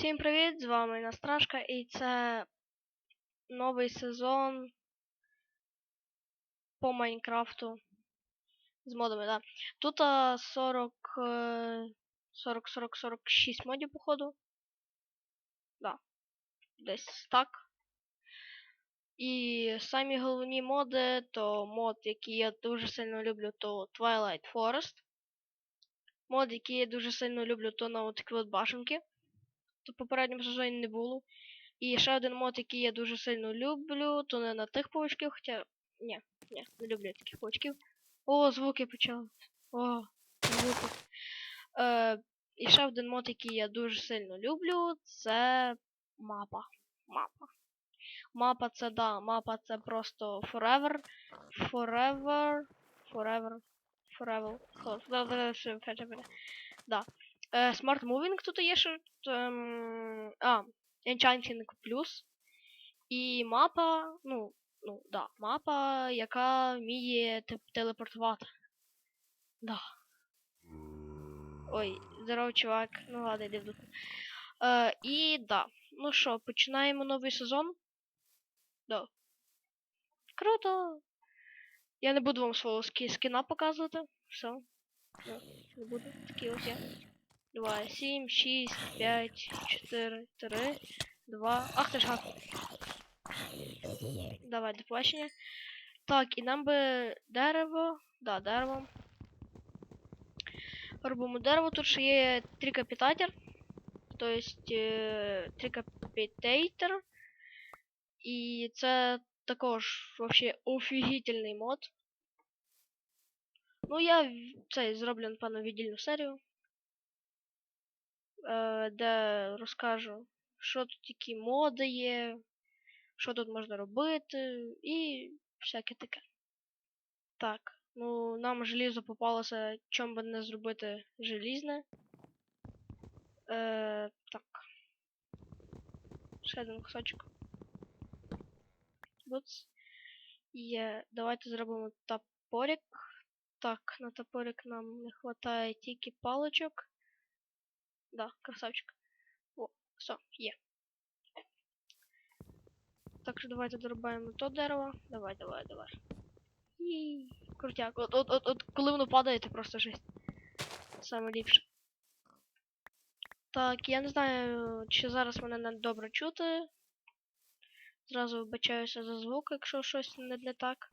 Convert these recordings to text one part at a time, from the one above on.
Всім привіт! З вами Настрашка і це новий сезон по Майнкрафту з модами, да. Тут а, 40 е, 40 40 46 модів, походу. Да. Десь так. І самі головні моди, то мод, який я дуже сильно люблю, то Twilight Forest. Мод, який я дуже сильно люблю, то на такі от башенки. То в попередньому сезоні не було. І ще один мод, який я дуже сильно люблю, то не на тих паучків, хоча. Ні, ні, не люблю таких паучків. О, звуки почали. О, звуки. Е, і ще один мод, який я дуже сильно люблю, це мапа. Мапа. Мапа це да, мапа це просто forever. Forever. Forever. Forever. Хо- да, Е, Smart Moving тут є ще. ем, А, Enchanting Plus. І мапа, ну, ну, да, мапа, яка вміє телепортувати. Да. Ой, здорово, чувак. Ну ладно, йди в. Е, і да. Ну що, починаємо новий сезон. Да. Круто. Я не буду вам свого скіна показувати. Все. Не буду. Такі ось я. 2, 7, 6, 5, 4, 3, 2. Ах ти ж гад. Давай, до побачення. Так, і нам би дерево. Да, дерево. Робимо дерево. Тут ще є трикапітатор. Тобто е, трикапітейтер. І це також вообще офігітельний мод. Ну, я в- цей зроблю, напевно, віддільну серію. Е, де розкажу, що тут які моди є, що тут можна робити і всяке таке. Так, ну нам желізо попалося, чом би не зробити желізне. Е, так. Ще один кусочок. Буц. Є. Давайте зробимо топорик. Так, на топорик нам не вистачає тільки паличок. Да, красавчик. О, все, є. Так що давайте дорубаємо то дерево. Давай, давай, давай. І крутяк. От, от, от, от коли воно падає, це просто жесть. Саме ліпше. Так, я не знаю, чи зараз мене не добре чути. Зразу вибачаюся за звук, якщо щось не, не так.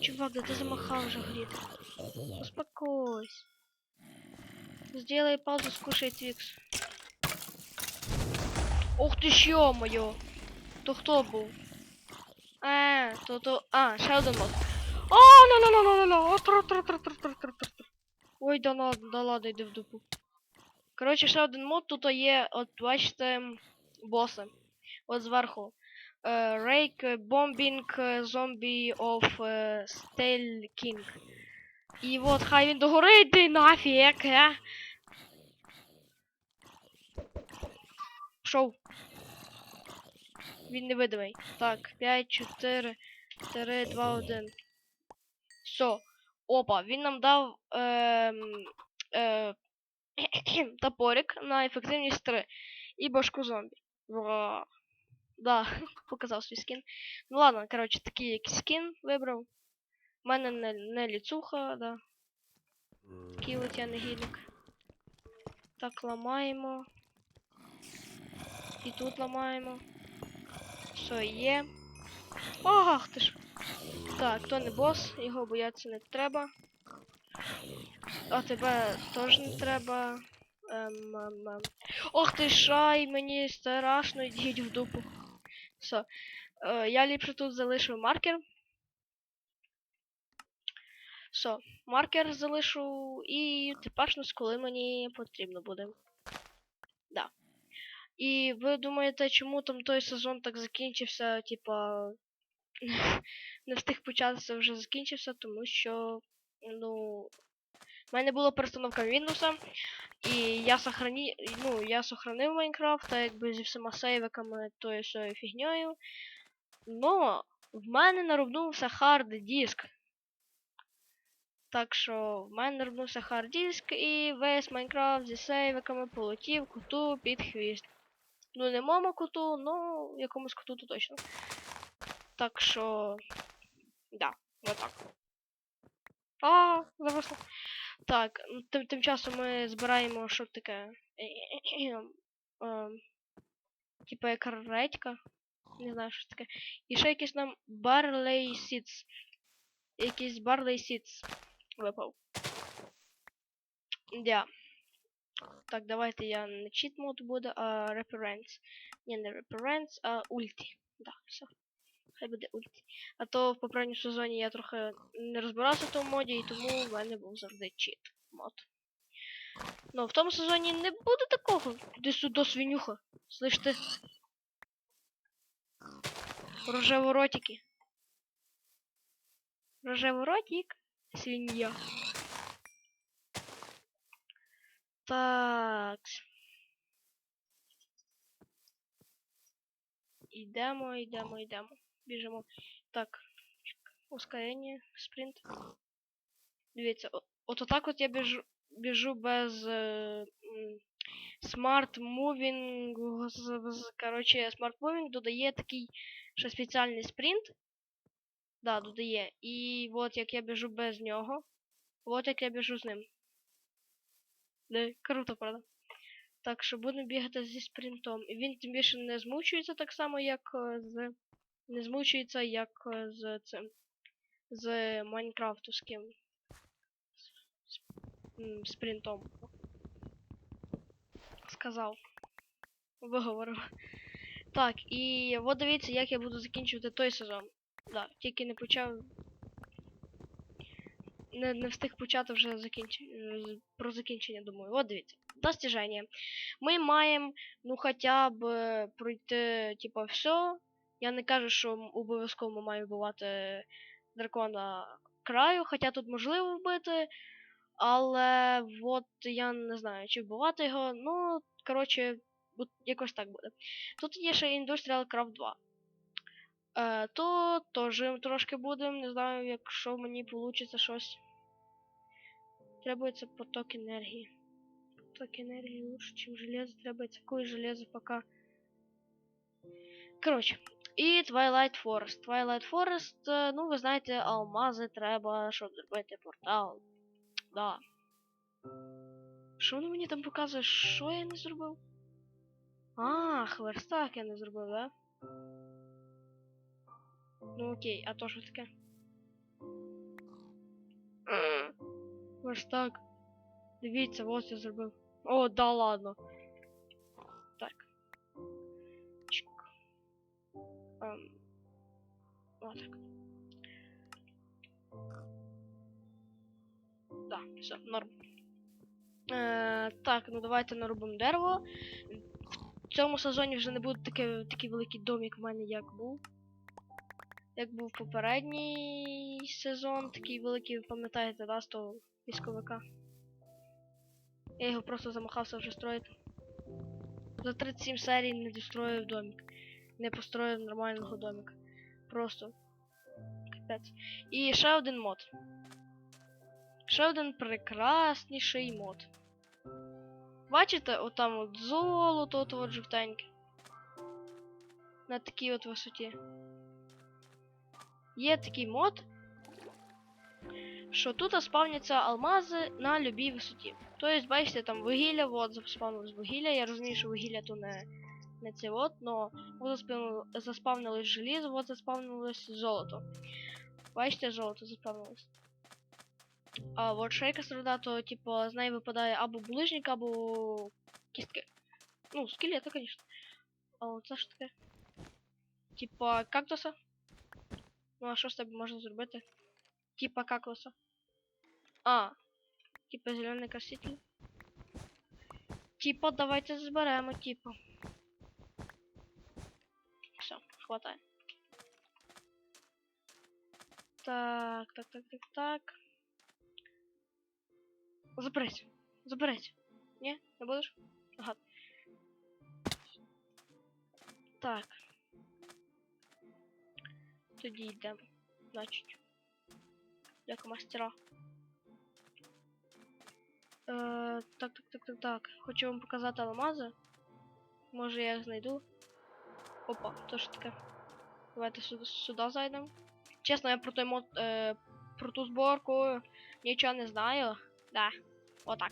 Чувак, да ти замахав вже горіти. Успокойся. Сделай паузу, скушай твикс. Ух ты ж ё-моё! То хто був? Е, то то. А, ще один мод. О, ла ла ла ла ла ла отр, отр, отр, отр, отр, отр, отр. Ой, да ладно, да ладно, йди в дупу. Коротше, ще один мод, тут є, от бачите, боси. От зверху. Е, Rake Bombing Zombie of е, Stale King. І от хай він догорить, ти нафіг, е. Пішов. Він невидимий. Так, 5, 4, 3, 2, 1. Все. Опа, він нам дав ем, е, топорик на ефективність 3. І башку зомбі. Ура. Да, показав свій скін. Ну ладно, коротше, такий як скін вибрав. У мене не, не ліцуха, да. Такий от я негідник. Так, ламаємо. І тут ламаємо. Все є. Ах ти ж. Так, то не бос, його боятися не треба. А тебе теж не треба. Ем, ем, ем. Ох ти шай, мені страшно, йдіть в дупу. Все. Е, я ліпше тут залишу маркер. Все, маркер залишу і тепер коли мені потрібно буде. Да. І ви думаєте, чому там той сезон так закінчився, типа. не встиг початися, вже закінчився, тому що. Ну. В мене була перестановка Windows, і я сохрані... ну, я сохранив Майнкрафт, якби зі всіма сейвиками тою всією фігньою. Но в мене наробнувся хард диск. Так що в мене вернувся хард-диск і весь Майнкрафт зі сейвиками полетів коту під хвіст. Ну, не моєму коту, ну якомусь коту то точно. Так що. Да, отак. А, зависло. Так, тим, тим часом ми збираємо що таке. Ем, Типа як редька. Не знаю, що таке. І ще якийсь нам Barley Seeds. Якийсь Barley Seeds випав. Да. Так, давайте я не чіт мод буде, а reference. Ні, не reference, а ульті. Да, все. Хай буде ульті. А то в попередньому сезоні я трохи не розбирався в тому моді, і тому в мене був завжди чіт мод. Ну, в тому сезоні не буде такого. Іди сюди, свинюха. Слиш ти? Рожеворотики. Рожеворотик. Свинья. Так. Йдемо, йдемо, йдемо. Біжимо. Так. Ускорення, спринт. Дивіться, от отак от я біжу, біжу без е, Smart Moving. Коротше, Smart Moving додає такий ще спеціальний спринт. Да, додає. І от як я біжу без нього. От як я біжу з ним. Не, круто, правда? Так що будемо бігати зі спринтом. І він тим більше не змучується так само, як е, з. Не змучується, як е, з цим. З Майнкрафтовським спринтом. Сказав. Виговорив. Так, і от дивіться, як я буду закінчувати той сезон. Да, тільки не почав. Не, не встиг почати вже закінч... про закінчення, думаю. От дивіться. Достіження. Ми маємо, ну, хоча б е, пройти, типа, все. Я не кажу, що обов'язково маємо вбивати дракона краю, хоча тут можливо вбити. Але от я не знаю, чи вбивати його. Ну, коротше, якось так буде. Тут є ще Industrial Craft 2. Е, то теж трошки будемо, не знаю, якщо мені вийде щось. Требується поток енергії. Поток енергії лучше, чем железо. Требуется какое железо пока. Коротше. І Twilight Forest. Twilight Forest, е, ну ви знаєте, алмази треба, щоб зробити портал. Да. Що воно мені там показує? Що я не зробив? А, верстак я не зробив, да? Ну окей, а то що таке? М, Верстак. Дивіться, ось я зробив. О, да ладно. Так. Чик. Ем. Отак. Да, все, норм. Е, так, ну давайте наробимо дерево. В цьому сезоні вже не буде такий великий домик в мене, як був. Як був попередній сезон, такий великий, ви пам'ятаєте, да, з того військовика. Я його просто замахався вже строїти. За 37 серій не достроїв домик. Не построїв нормального домика. Просто. Капець. І ще один мод. Ще один прекрасніший мод. Бачите, отам от золото, от от жовтеньке. На такій от висоті. Є такий мод, що тут спавняться алмази на любій висоті. Тобто, бачите, там вугілля, от заспавнилось вугілля. Я розумію, що вугілля то не, не це от, но от заспавнилось, желізо, от заспавнилось золото. Бачите, золото заспавнилось. А от ще якась то типу з неї випадає або булижник, або кістки. Ну, скелети, звісно. А оце що таке? Типа кактуса. Ну, а що з тебе можна зробити? Типа кактуса. А, Типа зеленый краситель. Типа, давайте зберемо, типа. Все, хватає. Так, так, так, так, так. Заберись. Заберись. Ні? Не будеш? Ага. Так. Тоді йдемо. Значить. Як мастера. Е, так, так, так, так, так. Хочу вам показати алмази. Може я їх знайду. Опа, то що таке. Давайте сюди, сюди зайдемо. Чесно, я про той мод, е, про ту зборку нічого не знаю. Да. Отак.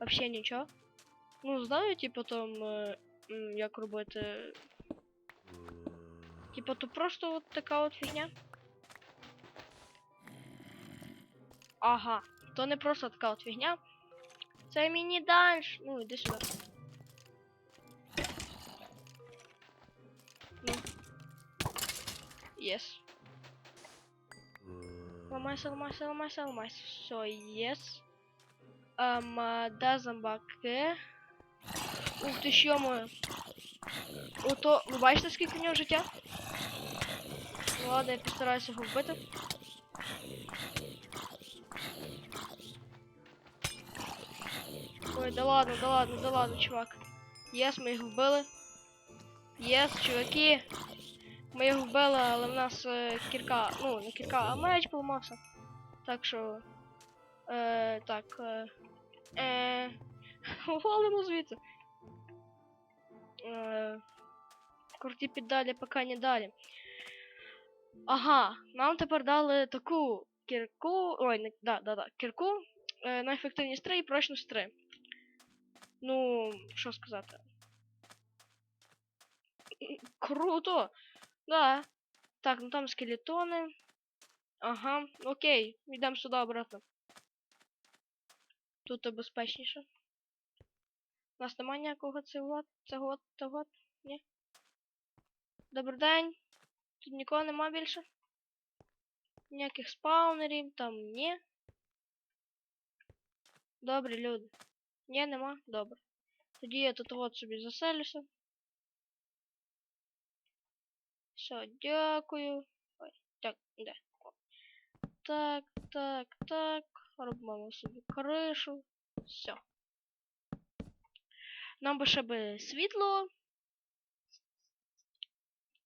Вообще нічого. Ну, знаю, типу там, е, м, як робити. Типу, то просто от така от фігня. Ага, то не просто така от фігня. Це міні-данж. Ну, іди сюди. Ну. Єс. Ламайся, ламайся, ламайся, ламайся. Все, єс. Ем, а, де зомбаки? Ух ти що моє. Ото, ви бачите, скільки в нього життя? Ладно, я постараюся його вбити. Ой, да ладно, да ладно, да ладно, чувак. Єс, ми їх вбили. Єс, чуваки. Ми їх вбили, але в нас е, кірка, ну, не кірка, а меч поламався. Так що. Е, так. Е, е, валимо звідси. Е, круті піддалі, поки не далі. Ага, нам тепер дали таку кірку. Ой, не, да, да, да, кірку. Е, на ефективність 3 і прочність 3. Ну, що сказати. Круто! Да. Так, ну там скелетони. Ага, окей, йдемо сюди обратно. Тут безпечніше. У нас немає ніякого цього, цього, того, ні. Добрий день. Тут нікого нема більше. Ніяких спаунерів, там ні. Добрі люди. Ні, нема? Добре. Тоді я тут от собі заселюся. Все, дякую. Ой, так, де? О. Так, так, так. Робимо собі кришу. Все. Нам би ще би світло.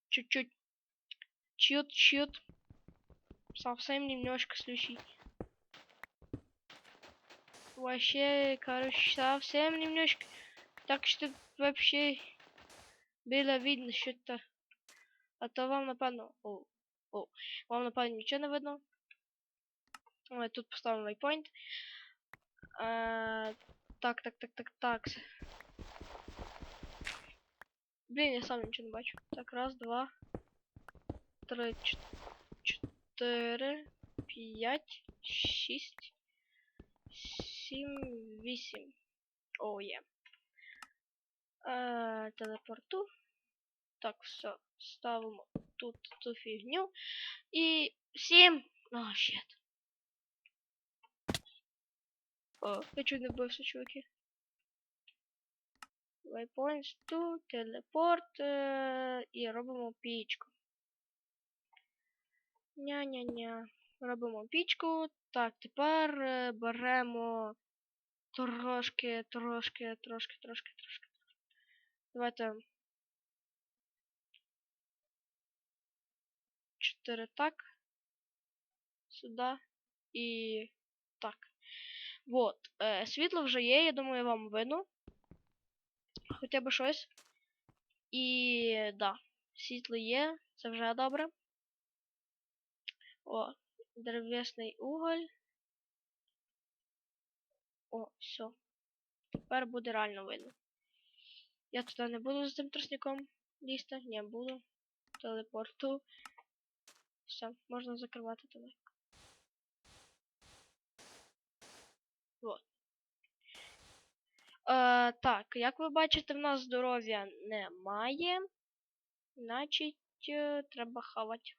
Чуть-чуть. Чуть-чуть. Совсем немножко слющить. Вообще, короче, совсем немножко. Так что вообще было видно что-то. А то вам напевно. О, о, вам напевно нічого не видно. Ой, тут поставимо вайпоінт. Е, так, так, так, так, так. Блін, я сам нічого не бачу. Так, раз, два, три, чот- чотири, п'ять, шість, сім, вісім. О, є. Е, телепорту. Так, все. Ставимо тут цю фігню. І сім. О, щет. О, я чуть не вбився, чуваки. Waypoints тут, телепорт е, і робимо пічку. Ня-ня-ня. Робимо пічку. Так, тепер е, беремо трошки, трошки, трошки, трошки, трошки. Давайте. 4 так. Сюди. І так. Вот. Е, світло вже є, я думаю, вам видно. Хоча б щось. І да, світло є, це вже добре. О, дерев'ясний уголь. О, все. Тепер буде реально видно. Я туди не буду з цим тростником лізти, не буду. Телепорту. Все, можна закривати тебе. Вот. Е, так, як ви бачите, в нас здоров'я немає. Значить, е, треба хавати.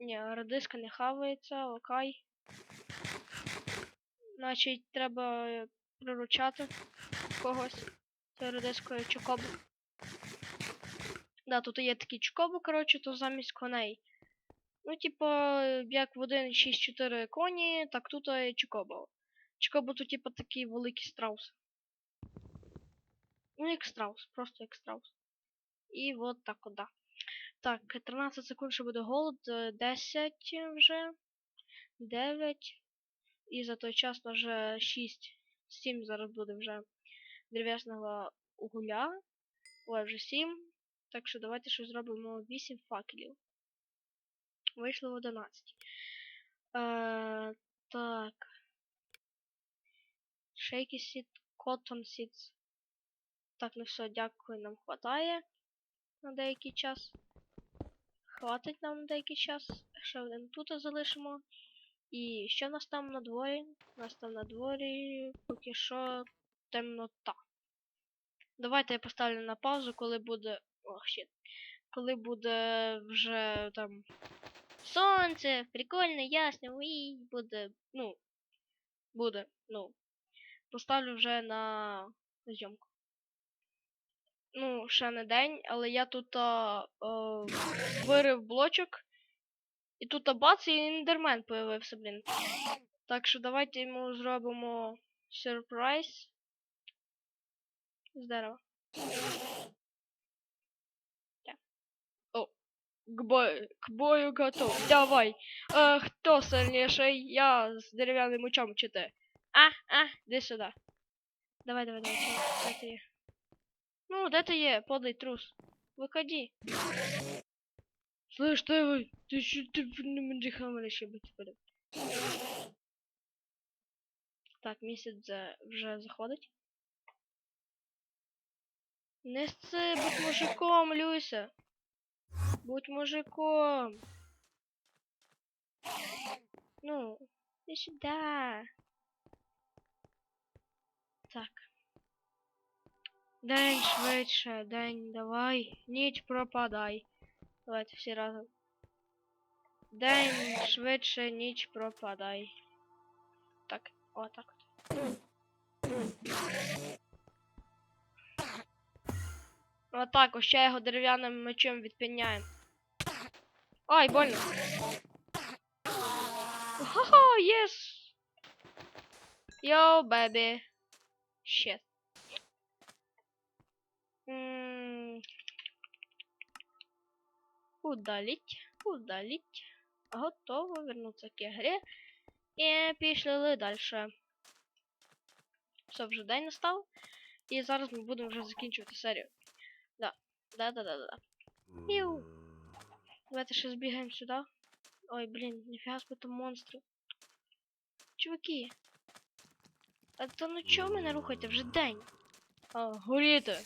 Ні, радиска не хавається, окей. Значить, треба е, приручати когось. Це радискою чокобу. Да, тут є такі чокоби, коротше, то замість коней. Ну, типу, як в 1.6.4 коні, так тут і чокоба. Чокоба тут, типу, такий великий страус. Ну, як страус, просто як страус. І от так от, да. Так, 13 секунд, що буде голод, е, 10 вже. 9. І за той час вже 6, 7 зараз буде вже дерев'ясного угля. Ой, вже 7. Так що давайте ще зробимо 8 факелів. Вийшло 11. Е, так. Shaky seed, cotton seeds. Так, ну все, дякую, нам хватає на деякий час. Хватить нам на деякий час. Ще один тут залишимо. І що в нас там на дворі? У нас там на дворі поки що темнота. Давайте я поставлю на паузу, коли буде. Ох, щит. Коли буде вже там сонце, прикольно, ясно, уї, буде, ну, буде, ну, поставлю вже на зйомку. Ну, ще не день, але я тут а, а, вирив блочок. І тут а, бац, і ендермен появився, блін. Так що давайте йому зробимо сюрприз з дерева. К бою, к бою готов. Давай. Е, хто сильніший? Я з дерев'яним мечом чи ти? А, а, іди сюди. Давай, давай, давай. Є? Ну, де ти є, подлий трус? Виходи. Слышь, ты вы, ты что ты не мандихам ще бути буде. Так, місяць за- вже заходить. Не будь мужиком, Люся. Будь мужиком. Ну, иди сюда. Так. День швидше, день, давай. Ніч пропадай. Давайте всі разом. День швидше, ніч пропадай. Так, отак от. Отак, ось ще його дерев'яним мечем відпиняємо. Ай, больно. Хо-хо, єс! Йоу, бебі. Щет. Удалить, удалить. Готово, вернуться к игре. І пішли далі. Все, вже день настав. І зараз ми будемо вже закінчувати серію. Да. Да, да, да, да. да. Піу. Давайте ще збігаємо сюди. Ой, блін, ніфіга собі там монстри. Чуваки. А то ну чого мене рухаєте? Вже день. А, горіти.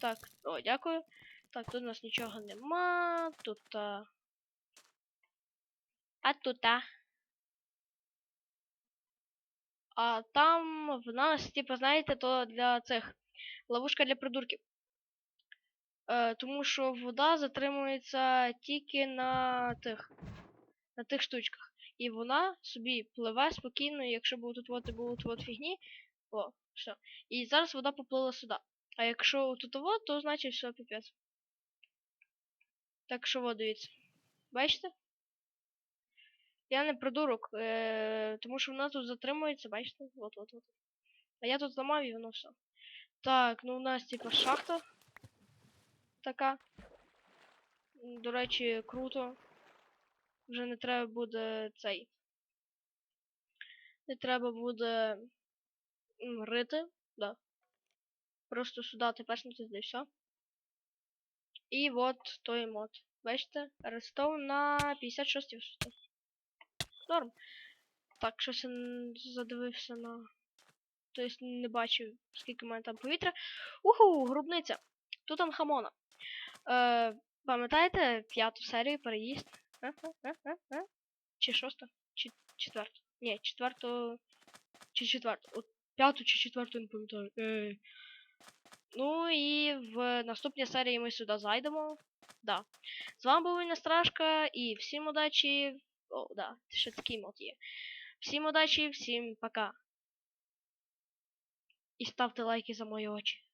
Так, о, дякую. Так, тут у нас нічого нема. Тут. А, а тут. А. а там в нас, типу, знаєте, то для цих ловушка для придурків. Е, тому що вода затримується тільки на тих на тих штучках. І вона собі пливе спокійно, якщо б тут от було тут фігні. О, все. І зараз вода поплила сюди. А якщо тут вот, то значить все піпець. Так що дивіться. Бачите? Я не придурок, е, тому що вона тут затримується, бачите? От, от, от. А я тут зламав і воно все. Так, ну у нас типа шахта. Така. До речі, круто. Вже не треба буде цей. Не треба буде рити, да. Просто сюди тепешнути і все. І от той мод. Бачите? Рестов на 56 висоті. Норм. Так, щось я задивився на. Тобто не бачив, скільки в там повітря. Уху, грубниця. Тут анхамона. Е, пам'ятаєте п'яту серію переїзд? Е, е, е, е? Чи шосту? Чи четверту? Ні, четверту. Чи четверту? От п'яту чи четверту не пам'ятаю. Е. Ну і в наступній серії ми сюди зайдемо. Да. З вами був Інна Страшка і всім удачі. О, да, ще такий мод є. Всім удачі, всім пока. І ставте лайки за мої очі.